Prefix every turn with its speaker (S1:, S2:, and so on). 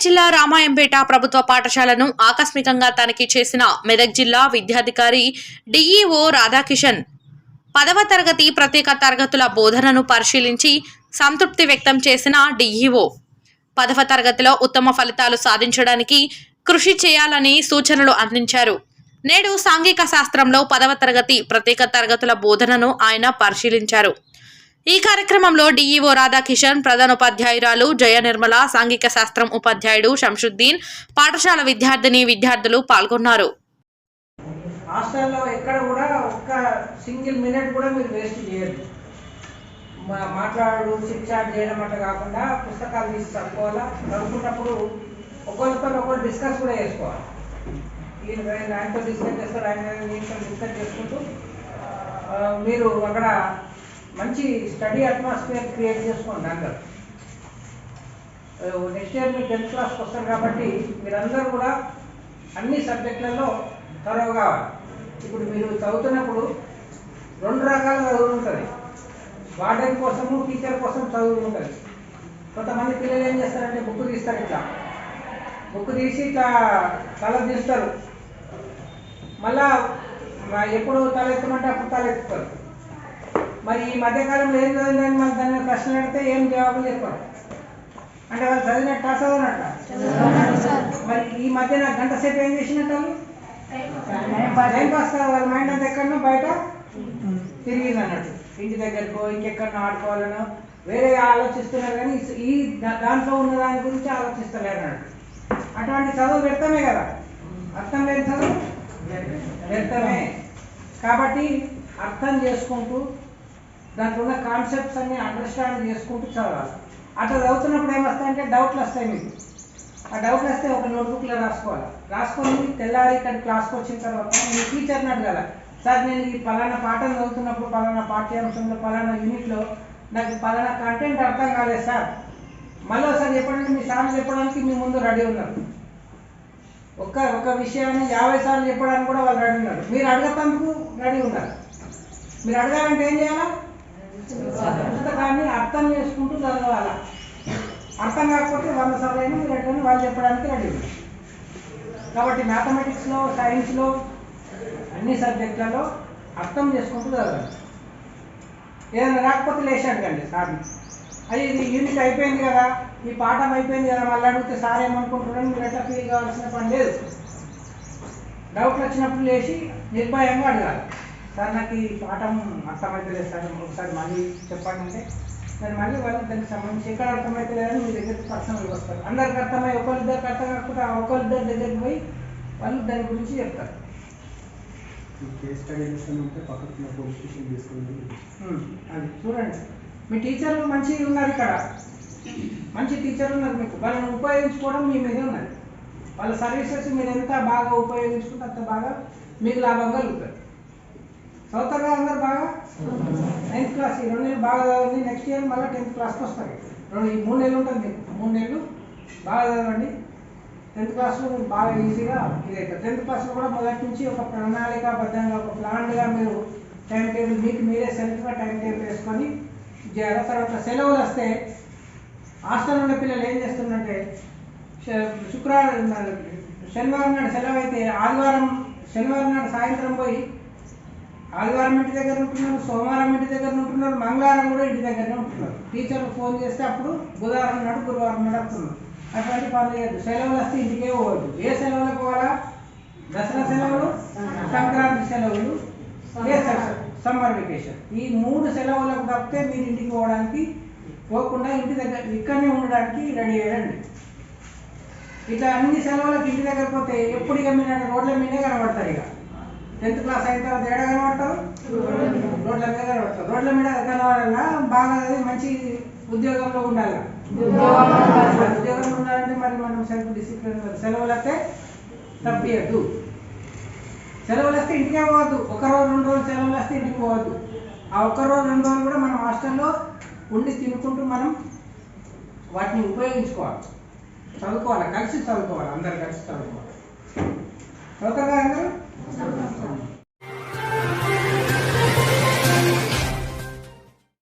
S1: మెదక్ జిల్లా రామాయంపేట ప్రభుత్వ పాఠశాలను ఆకస్మికంగా తనిఖీ చేసిన మెదక్ జిల్లా విద్యాధికారి డిఈఓ రాధాకిషన్ పదవ తరగతి ప్రత్యేక తరగతుల బోధనను పరిశీలించి సంతృప్తి వ్యక్తం చేసిన డిఈఓ. పదవ తరగతిలో ఉత్తమ ఫలితాలు సాధించడానికి కృషి చేయాలని సూచనలు అందించారు. నేడు సాంఘిక శాస్త్రంలో పదవ తరగతి ప్రత్యేక తరగతుల బోధనను ఆయన పరిశీలించారు. ఈ కార్యక్రమంలో డీఈఓ రాధాకిషన్ ప్రధానోపాధ్యాయురాలు జయ నిర్మల సాంఘిక శాస్త్రం ఉపాధ్యాయుడు శంషుద్దీన్ పాఠశాల విద్యార్థిని విద్యార్థులు పాల్గొన్నారు.
S2: హాస్టల్లో ఎక్కడ కూడా ఒక్క సింగిల్ మినిట్ కూడా మీరు వేస్ట్ చేయొద్దు. మా మాట్లాడు శిక్ష చేయడం అట్లా కాకుండా పుస్తకాలు తీసి చదువుకోవాలా? చదువుకున్నప్పుడు ఒకరితో ఒకరు డిస్కస్ కూడా చేసుకోవాలి. ఈయన ఆయనతో డిస్కస్ చేస్తారు ఆయన డిస్కస్ చేసుకుంటూ మీరు అక్కడ మంచి స్టడీ అట్మాస్ఫియర్ క్రియేట్ చేసుకోండి అందరు. నెక్స్ట్ ఇయర్ మీరు టెన్త్ క్లాస్కి వస్తారు కాబట్టి మీరందరూ కూడా అన్ని సబ్జెక్టులలో త్వరగా కావాలి ఇప్పుడు మీరు చదువుతున్నప్పుడు రెండు రకాల చదువులు ఉంటుంది వార్డెన్ కోసము టీచర్ కోసం చదువు ఉంటుంది కొంతమంది పిల్లలు ఏం చేస్తారంటే బుక్ తీస్తారు ఇట్లా. బుక్ తీసి ఇట్లా తల తీస్తారు మళ్ళా ఎప్పుడు తల ఎత్తమంటే అప్పుడు తల ఎత్తుతారు మరి ఈ మధ్యకాలంలో ఏం చదివిందని మరి దాని ప్రశ్నలు అడిగితే ఏం జవాబులు చెప్పాలి? అంటే వాళ్ళు చదివినట్ట చదవనట్ట మరి ఈ మధ్య నాకు గంట సేపు ఏం చేసినట్టు వాళ్ళు? టైం పాస్ కాదు వాళ్ళ మైండ్ అంతా ఎక్కడనో బయట తిరిగింది అన్నట్టు ఇంటి దగ్గరకో ఇంకెక్కడనో ఆడుకోవాలనో వేరే ఆలోచిస్తున్నారు కానీ ఈ- దాంట్లో ఉన్న దాని గురించి ఆలోచిస్తలేరు అన్నట్టు అటువంటి చదువు వ్యర్థమే కదా. అర్థం లేని చదువు వ్యర్థమే. కాబట్టి అర్థం చేసుకుంటూ దాంట్లో ఉన్న కాన్సెప్ట్స్ అన్ని అండర్స్టాండ్ చేసుకుంటూ చదవాలి. అట్లా చదువుతున్నప్పుడు ఏమొస్తాయంటే డౌట్లు వస్తాయి మీకు. ఆ డౌట్లు వస్తే ఒక నోట్బుక్లో రాసుకోవాలి. రాసుకొని తెల్లారి ఇక్కడ క్లాస్కి వచ్చిన తర్వాత మీ టీచర్ని అడగాల. సార్ నేను ఈ పలానా పాఠం చదువుతున్నప్పుడు పలానా పాఠ్యాంశంలో పలానా యూనిట్లో నాకు పలానా కంటెంట్ అర్థం కాలేదు సార్. మళ్ళీ ఒకసారి చెప్పడానికి మీ సార్లు చెప్పడానికి మీ ముందు రెడీ ఉన్నారు. ఒక్క ఒక విషయాన్ని యాభై సార్లు చెప్పడానికి కూడా వాళ్ళు రెడీ ఉన్నారు. మీరు అడగటందుకు రెడీ ఉన్నారు. మీరు అడగాలంటే ఏం చేయాలా పుస్తకాన్ని అర్థం చేసుకుంటూ చదవాలా అర్థం కాకపోతే వంద సార్లు అయినా మీరు ఎట్లయినా వాళ్ళు చెప్పడానికి రెడీ. కాబట్టి మ్యాథమెటిక్స్లో సైన్స్లో అన్ని సబ్జెక్టులలో అర్థం చేసుకుంటూ చదవండి ఏదైనా రాకపోతే లేచి అడగండి సార్ అది ఇది యూనిట్ అయిపోయింది కదా ఈ పాఠం అయిపోయింది కదా మళ్ళీ అడిగితే సార్ ఏమనుకుంటున్నాడు మీరు ఎట్లా ఫీల్ కావాల్సిన పని లేదు. డౌట్లు వచ్చినప్పుడు లేచి నిర్భయంగా అడగాలి. సార్ నాకు ఈ పాఠం అర్థమైతే లేదు సార్ ఒకసారి మళ్ళీ చెప్పండి అంటే నేను మళ్ళీ వాళ్ళకి దానికి సంబంధించి ఎక్కడ అర్థమైతే లేదని మీ దగ్గరికి పర్సనల్గా వస్తారు అందరికి అర్థమై ఒకరిద్దరికి అర్థం ఆ ఒకరిద్దరి దగ్గరికి పోయి వాళ్ళు దాని గురించి చెప్తారు.
S3: ఈ కేస్ స్టడీ చేస్తుంటే పక్కన పోలీస్ స్టేషన్ తీసుకుంది
S2: ఉమ్, అది చూడండి. మీ టీచర్లు మంచిగా ఉన్నారు ఇక్కడ. మంచి టీచర్లు ఉన్నారు మీకు. వాళ్ళని ఉపయోగించుకోవడం మీ మీదే ఉన్నది. వాళ్ళ సర్వీసెస్ మీరు ఎంత బాగా ఉపయోగించుకుంటే అంత బాగా మీకు లాభం కలుగుతుంది చదువుతారు కదా అందరు బాగా? నైన్త్ క్లాస్ ఈ రెండు నెలలు బాగా చదవండి నెక్స్ట్ ఇయర్ మళ్ళీ టెన్త్ క్లాస్కి వస్తారు. రెండు ఈ మూడు నెలలు ఉంటుంది మీకు. మూడు నెలలు బాగా చదవండి. టెన్త్ క్లాస్లో బాగా ఈజీగా ఇదవుతుంది టెన్త్ క్లాస్లో కూడా మొదటి నుంచి ఒక ప్రణాళికాబద్ధంగా ఒక ప్లాన్గా మీరు టైం టేబుల్ మీకు మీరే సెల్ఫ్గా టైం టేబుల్ వేసుకొని చేయాలి తర్వాత సెలవులు వస్తే హాస్టల్ ఉన్న పిల్లలు ఏం చేస్తుందంటే శ- శుక్రవారం శనివారం నాడు సెలవు అయితే ఆదివారం శనివారం నాడు సాయంత్రం పోయి ఆదివారం ఇంటి దగ్గర ఉంటున్నారు సోమవారం ఇంటి దగ్గర ఉంటున్నారు మంగళవారం కూడా ఇంటి దగ్గరనే ఉంటున్నారు. టీచర్లు ఫోన్ చేస్తే అప్పుడు బుధవారం నాడు గురువారం నాడు వస్తున్నారు. అటువంటి పనులు చేయొద్దు. సెలవులు వస్తే ఇంటికే పోవద్దు. ఏ సెలవులకు పోవాలా? దసరా సెలవులు సంక్రాంతి సెలవులు సమ్మర్ వెకేషన్. ఈ మూడు సెలవులకు తప్పితే మీరు ఇంటికి పోవడానికి పోకుండా ఇంటి దగ్గర ఇక్కడనే ఉండడానికి రెడీ అయ్యండి. ఇట్లా అన్ని సెలవులకు ఇంటి దగ్గర పోతే ఎప్పుడు ఇక మీరు రోడ్ల మీదే కనబడతారు ఇక. టెన్త్ క్లాస్ అయిన తర్వాత ఏడా కనబడతారు రోడ్ల మీద కనబడతారు రోడ్ల మీద కనబడాలా బాగా మంచి ఉద్యోగంలో ఉండాలి? ఉద్యోగంలో ఉండాలంటే మరి మనం సెల్ఫ్ డిసిప్లిన్ సెలవులు వస్తే తప్పియద్దు. సెలవులు వస్తే ఇంటికే పోవద్దు. ఒక రోజు రెండు రోజులు సెలవులు వస్తే ఇంటికి పోవద్దు. ఆ ఒక్క రోజు రెండు రోజులు కూడా మనం హాస్టల్లో ఉండి తినుకుంటూ మనం వాటిని ఉపయోగించుకోవాలి. చదువుకోవాలి. కలిసి చదువుకోవాలి. అందరు కలిసి చదువుకోవాలి. చదువుతారా అందరూ